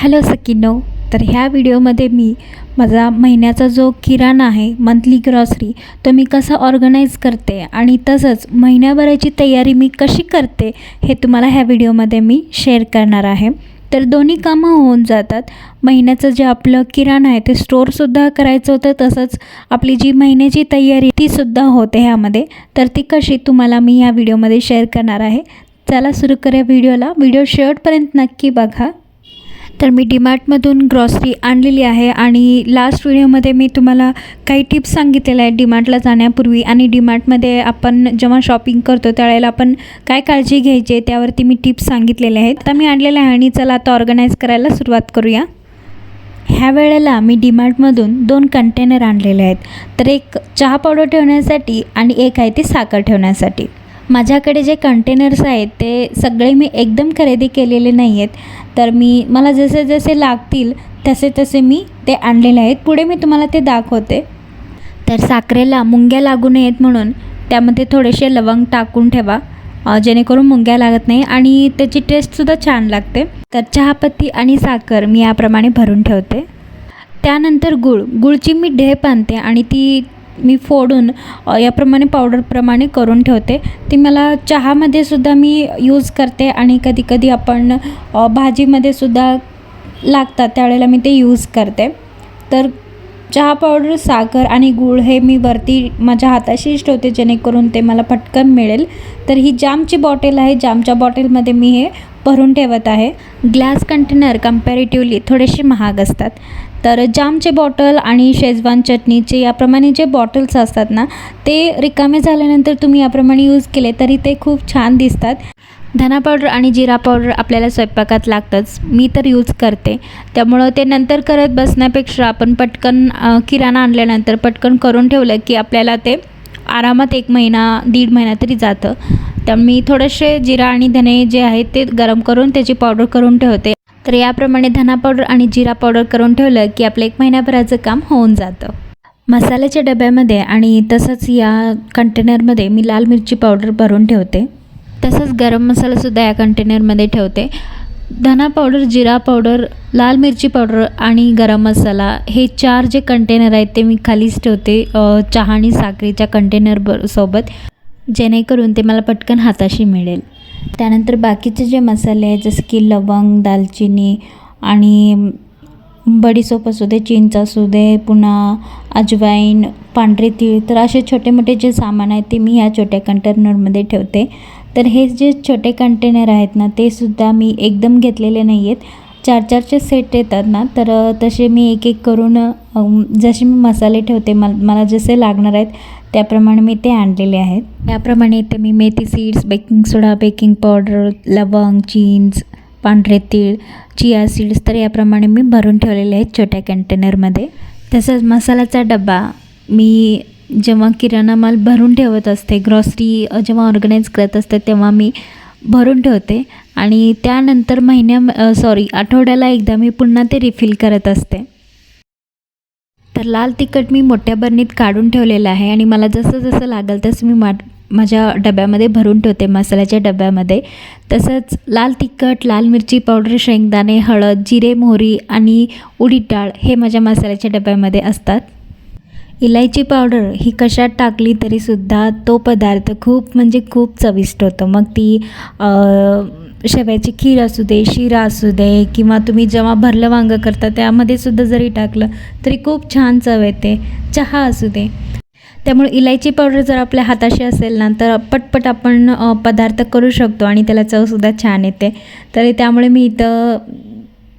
Hello सकिनो तर ह्या व्हिडिओमध्ये मी माझा महिन्याचा जो किराणा आहे मंथली ग्रॉसरी तो मी कसा ऑर्गनाईज करते आणि तसंच महिन्याभराची तयारी मी कशी करते हे तुम्हाला ह्या व्हिडिओमध्ये मी शेअर करणार आहे. तर दोन्ही कामं होऊन जातात. महिन्याचं जे आपलं किराणा आहे ते स्टोअरसुद्धा करायचं होतं तसंच आपली जी महिन्याची तयारी तीसुद्धा होते ह्यामध्ये. तर ती कशी तुम्हाला मी ह्या व्हिडिओमध्ये शेअर करणार आहे. चला सुरू करूया व्हिडिओला. व्हिडिओ शेवटपर्यंत नक्की बघा. तर मी डीमार्टमधून ग्रॉसरी आणलेली आहे आणि लास्ट व्हिडिओमध्ये मी तुम्हाला काही टिप्स सांगितलेल्या आहेत डीमार्टला जाण्यापूर्वी. आणि डीमार्टमध्ये आपण जेव्हा शॉपिंग करतो त्यावेळेला आपण काय काळजी घ्यायची आहे त्यावरती मी टिप्स सांगितलेल्या आहेत. आता मी आणलेल्या आहे आणि चला आता ऑर्गनाईज करायला सुरुवात करूया. ह्या वेळेला मी डीमार्टमधून दोन कंटेनर आणलेले आहेत. तर एक चहा पावडर ठेवण्यासाठी आणि एक आहे ती साखर ठेवण्यासाठी. माझ्याकडे जे कंटेनर्स आहेत ते सगळे मी एकदम खरेदी केलेले नाही आहेत तर मी मला जसे जसे लागतील तसे तसे मी ते आणलेले आहेत. पुढे मी तुम्हाला ते दाखवते. तर साखरेला मुंग्या लागू नयेत म्हणून त्यामध्ये थोडेसे लवंग टाकून ठेवा जेणेकरून मुंग्या लागत नाही आणि त्याची टेस्टसुद्धा छान लागते. तर चहापत्ती आणि साखर मी याप्रमाणे भरून ठेवते. त्यानंतर गुळ. गुळची मी ढेप आणते आणि ती मी फोडून याप्रमाणे पावडरप्रमाणे करून ठेवते. ती मला चहामध्ये सुद्धा मी यूज करते आणि कधीकधी आपण भाजीमध्ये सुद्धा लागतात त्यावेळेला मी ते यूज करते. तर चहा पावडर साखर आणि गूळ हे मी वरती माझ्या हाताशीच ठेवते जेणेकरून ते मला पटकन मिळेल. तर ही जामची बॉटल आहे जामच्या बॉटलमध्ये मी हे भरून ठेवत आहे. ग्लास कंटेनर कम्पॅरेटिव्हली थोडेसे महाग असतात. तर जामचे बॉटल आणि शेजवान चटणीचे याप्रमाणे जे बॉटल्स असतात ना ते रिकामे झाल्यानंतर तुम्ही याप्रमाणे यूज केले तरी ते खूप छान दिसतात. धना पावडर आणि जिरा पावडर आपल्याला स्वयंपाकात लागतंच. मी तर यूज करते. त्यामुळं ते नंतर करत बसण्यापेक्षा आपण पटकन किराणा आणल्यानंतर पटकन करून ठेवलं की आपल्याला ते आरामात एक महिना दीड महिना तरी जातं. तर मी थोडेसे जिरा आणि धने जे आहेत ते गरम करून त्याची पावडर करून ठेवते. तर याप्रमाणे धना पावडर आणि जिरा पावडर करून ठेवलं की आपलं एक महिन्याभराचं काम होऊन जातं. मसाल्याच्या डब्यामध्ये आणि तसंच या कंटेनरमध्ये मी लाल मिरची पावडर भरून ठेवते. तसंच गरम मसालासुद्धा या कंटेनरमध्ये ठेवते. धना पावडर जिरा पावडर लाल मिरची पावडर आणि गरम मसाला हे चार जे कंटेनर आहेत ते मी खालीच ठेवते चहा आणि साखरेच्या कंटेनर ब सोबत. जेणेकरून ते मला पटकन हाताशी मिळेल. त्यानंतर बाकीचे जे मसाले आहेत जसं की लवंग दालचिनी आणि बडीसोप असू दे चिंच असू दे पुन्हा अजवाईन पांढरे तीळ तर असे छोटे मोठे जे सामान आहे ते मी ह्या छोट्या कंटेनरमध्ये ठेवते. तर हे जे छोटे कंटेनर आहेत ना ते सुद्धा मी एकदम घेतलेले नाही आहेत चार चारचे सेट येतात ना तर तसे मी एक एक करून जसे मी मसाले ठेवते मला मला जसे लागणार आहेत त्याप्रमाणे मी ते आणलेले आहेत. त्याप्रमाणे इथे मी मेथी seeds baking soda baking powder लवंग चीन्स पांढरे तीळ चिया सीड्स तर याप्रमाणे मी भरून ठेवलेले आहेत छोट्या कंटेनरमध्ये तसंच मसाल्याचा डबा मी जेव्हा किराणा माल भरून ठेवत असते ग्रॉसरी जेव्हा ऑर्गनाईज करत असते तेव्हा मी भरून ठेवते आणि त्यानंतर महिन्या सॉरी आठवड्याला एकदा मी पुन्हा ते रिफिल करत असते. तर लाल तिखट मी मोठ्या बरणीत काढून ठेवलेलं आहे आणि मला जसं जसं लागेल तसं मी मा माझ्या डब्यामध्ये भरून ठेवते मसाल्याच्या डब्यामध्ये. तसंच लाल तिखट लाल मिरची पावडर शेंगदाणे हळद जिरे मोहरी आणि उडीद डाळ हे माझ्या मसाल्याच्या डब्यामध्ये असतात. इलायची पावडर ही कशात टाकली तरीसुद्धा तो पदार्थ खूप म्हणजे खूप चविष्ट होतो. मग ती शेवयाची खीर असू दे शिरा असू दे किंवा तुम्ही जेव्हा भरलं वांगं करता त्यामध्ये सुद्धा जरी टाकलं तरी खूप छान चव येते. चहा असू दे. त्यामुळे इलायची पावडर जर आपल्या हाताशी असेल ना तर पटपट आपण पदार्थ करू शकतो आणि त्याला चवसुद्धा छान येते. तर त्यामुळे मी इथं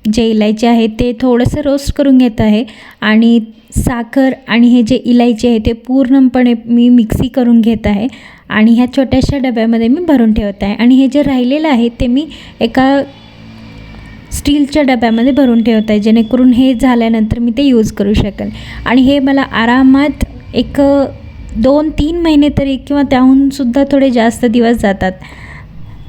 जे इलायची आहे ते थोडंसं रोस्ट करून घेत आहे. आणि साखर आणि हे जे इलायची आहे ते पूर्णपणे मी मिक्सी करून घेत आहे. आणि ह्या छोट्याशा डब्यामध्ये मी भरून ठेवत आहे. आणि हे जे राहिलेलं आहे ते मी एका स्टीलच्या डब्यामध्ये भरून ठेवत आहे. जेणेकरून हे झाल्यानंतर मी ते यूज करू शकेल. आणि हे मला आरामात एक दोन तीन महिने तरी किंवा त्याहूनसुद्धा थोडे जास्त दिवस जातात.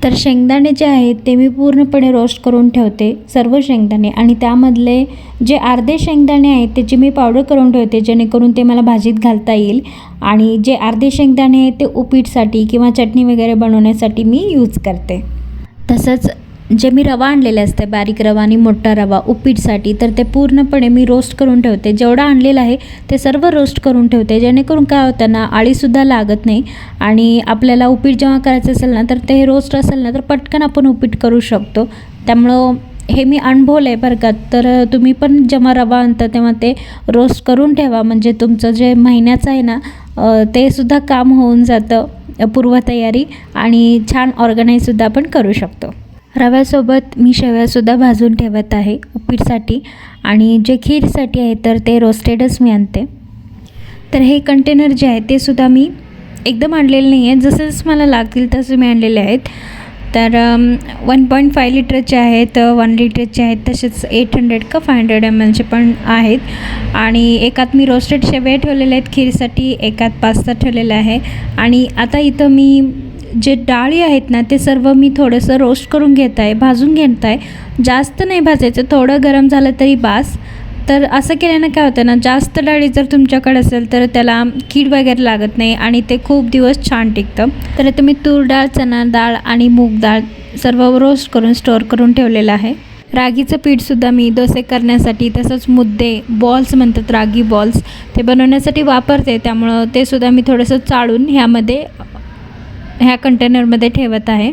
तर शेंगदाणे जे आहेत ते मी पूर्णपणे रोस्ट करून ठेवते सर्व शेंगदाणे. आणि त्यामधले जे अर्धे शेंगदाणे आहेत त्याची मी पावडर करून ठेवते जेणेकरून ते मला भाजीत घालता येईल. आणि जे अर्धे शेंगदाणे आहेत ते उपीटसाठी किंवा चटणी वगैरे बनवण्यासाठी मी यूज करते. तसंच जे मी रवा आणलेले असते बारीक रवा आणि मोठा रवा उपीटसाठी तर ते पूर्णपणे मी रोस्ट करून ठेवते. जेवढं आणलेलं आहे ते सर्व रोस्ट करून ठेवते. जेणेकरून काय होतं ना आळीसुद्धा लागत नाही आणि आपल्याला उपीट जेव्हा करायचं असेल ना तर ते रोस्ट असेल ना तर पटकन आपण उपीट करू शकतो. त्यामुळं हे मी अनुभवलं आहे बरं का. तर तुम्ही पण जेव्हा रवा आणता तेव्हा ते रोस्ट करून ठेवा. म्हणजे तुमचं जे महिन्याचं आहे ना ते सुद्धा काम होऊन जातं. पूर्वतयारी आणि छान ऑर्गनाईजसुद्धा आपण करू शकतो. रव्यासोबत मी शेवयासुद्धा भाजून ठेवत आहे उपीटसाठी. आणि जे खीरसाठी आहे तर ते रोस्टेडच मी आणते. तर हे कंटेनर जे आहे ते सुद्धा मी एकदम आणलेले नाही आहे जसं जसं मला लागतील तसे मी आणलेले आहेत. तर वन पॉईंट फाय लिटरचे आहेत वन लिटरचे आहेत तसेच एट हंड्रेड का फाय हंड्रेड एम एलचे पण आहेत. आणि एकात मी रोस्टेड शेवया ठेवलेले आहेत खीरसाठी एकात पास्ता ठेवलेला आहे. आणि आता इथं मी जे डाळी आहेत ना ते सर्व मी थोडंसं रोस्ट करून घेत आहे भाजून घेत आहे जास्त नाही भाजायचं थोडं गरम झालं तरी बास. तर असं केल्यानं काय होतं ना जास्त डाळी जर तुमच्याकडे असेल तर त्याला कीड वगैरे लागत नाही आणि ते खूप दिवस छान टिकतं. तर तुम्ही तूर डाळ चणा डाळ आणि मूग डाळ सर्व रोस्ट करून स्टोअर करून ठेवलेलं आहे. रागीचं पीठसुद्धा मी डोसे करण्यासाठी तसंच मुद्दे बॉल्स म्हणतात रागी बॉल्स ते बनवण्यासाठी वापरते. त्यामुळं ते सुद्धा मी थोडंसं चाळून ह्यामध्ये ह्या कंटेनरमध्ये ठेवत आहे.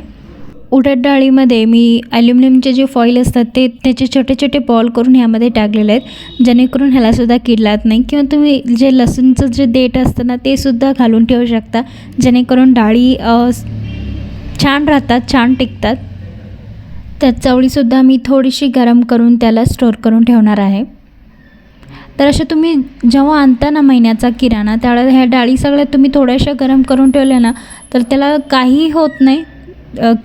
उडद डाळीमध्ये मी ॲल्युमिनियमचे जे फॉईल असतात ते त्याचे छोटे छोटे बॉल करून ह्यामध्ये टाकलेले आहेत. जेणेकरून ह्यालासुद्धा किडलात लागत नाही किंवा तुम्ही जे लसूणचं जे देठ असतं ना ते सुद्धा घालून ठेवू शकता. जेणेकरून डाळी छान राहतात छान टिकतात. त्यात चवळीसुद्धा मी थोडीशी गरम करून त्याला स्टोअर करून ठेवणार आहे. तर असे तुम्ही जेव्हा आणता ना महिन्याचा किराणा त्यावेळेला ह्या डाळी सगळ्या तुम्ही थोड्याशा गरम करून ठेवल्या ना तर त्याला काहीही होत नाही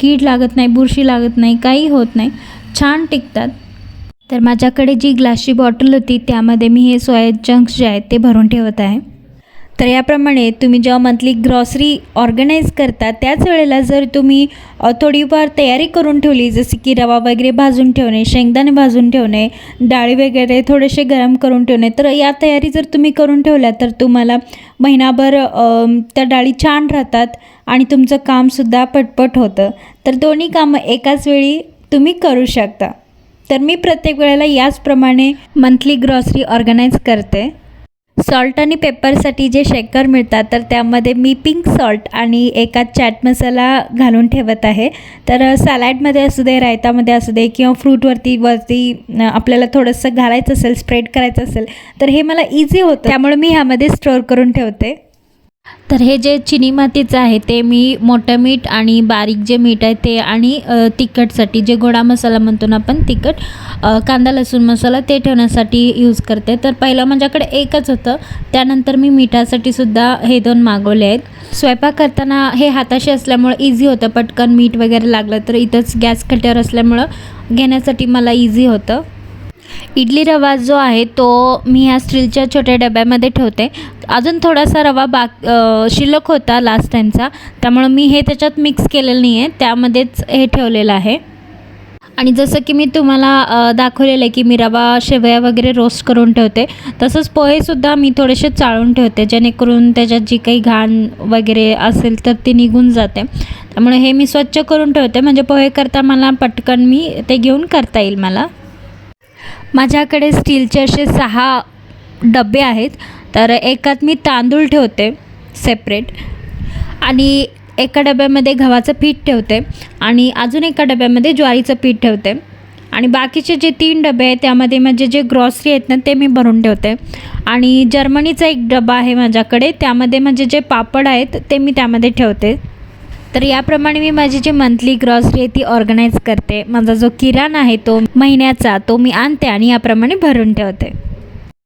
कीड लागत नाही बुरशी लागत नाही काही होत नाही छान टिकतात. तर माझ्याकडे जी ग्लासची बॉटल होती त्यामध्ये मी हे सोया जंक्स जे आहेत ते भरून ठेवत आहे. तर याप्रमाणे तुम्ही जेव्हा मंथली ग्रॉसरी ऑर्गनाईज करता त्याच वेळेला जर तुम्ही थोडीफार तयारी करून ठेवली जसे की रवा वगैरे भाजून ठेवणे शेंगदाणे भाजून ठेवणे डाळी वगैरे थोडेसे गरम करून ठेवणे तर या तयारी जर तुम्ही करून ठेवल्या तर तुम्हाला महिनाभर त्या डाळी छान राहतात आणि तुमचं कामसुद्धा पटपट होतं. तर दोन्ही कामं एकाच वेळी तुम्ही करू शकता. तर मी प्रत्येक वेळेला याचप्रमाणे मंथली ग्रॉसरी ऑर्गनाईज करते. सॉल्ट आणि पेपरसाठी जे शेकर मिळतात तर त्यामध्ये मी पिंक सॉल्ट आणि एका चॅट मसाला घालून ठेवत आहे. तर सॅलॅडमध्ये असू दे रायतामध्ये असू दे किंवा फ्रूटवरती वरती आपल्याला थोडंसं घालायचं असेल स्प्रेड करायचं असेल तर हे मला इझी होतं. त्यामुळे मी ह्यामध्ये स्टोअर करून ठेवते. तर हे जे चिनी मातीचं आहे ते मी मोठं मीठ आणि बारीक जे मीठ आहे ते आणि तिखटसाठी जे गोडा मसाला म्हणतो ना आपण तिखट कांदा लसूण मसाला ते ठेवण्यासाठी यूज करते. तर पहिलं माझ्याकडे एकच होतं त्यानंतर मी मिठासाठी सुद्धा हे दोन मागवले आहेत. स्वयंपाक करताना हे हाताशी असल्यामुळं इझी होतं पटकन मीठ वगैरे लागलं तर इथंच गॅस कट्यावर असल्यामुळं घेण्यासाठी मला इझी होतं. इडली रवा जो आहे तो मी ह्या स्टीलच्या छोट्या डब्यामध्ये ठेवते. अजून थोडासा रवा बाक शिल्लक होता लास्ट टाईमचा त्यामुळं मी हे त्याच्यात मिक्स केलेलं नाही आहे त्यामध्येच हे ठेवलेलं आहे. आणि जसं की मी तुम्हाला दाखवलेलं आहे की मी रवा शेवया वगैरे रोस्ट करून ठेवते. तसंच पोहेसुद्धा मी थोडेसे चाळून ठेवते. जेणेकरून त्याच्यात जी काही घाण वगैरे असेल तर ती निघून जाते. त्यामुळे हे मी स्वच्छ करून ठेवते. म्हणजे पोहे करता मला पटकन मी ते घेऊन करता येईल मला. माझ्याकडे स्टीलचे असे सहा डबे आहेत. तर एकात मी तांदूळ ठेवते सेपरेट आणि एका डब्यामध्ये गव्हाचं पीठ ठेवते आणि अजून एका डब्यामध्ये ज्वारीचं पीठ ठेवते. आणि बाकीचे जे तीन डबे आहेत त्यामध्ये माझे जे ग्रॉसरी आहेत ना ते मी भरून ठेवते. आणि जर्मनीचा एक डबा आहे माझ्याकडे त्यामध्ये माझे जे पापड आहेत ते मी त्यामध्ये ठेवते. तर याप्रमाणे मी माझी जी मंथली ग्रॉसरी आहे ती ऑर्गनाईज करते. माझा जो किराणा आहे तो महिन्याचा तो मी आणते आणि याप्रमाणे भरून ठेवते.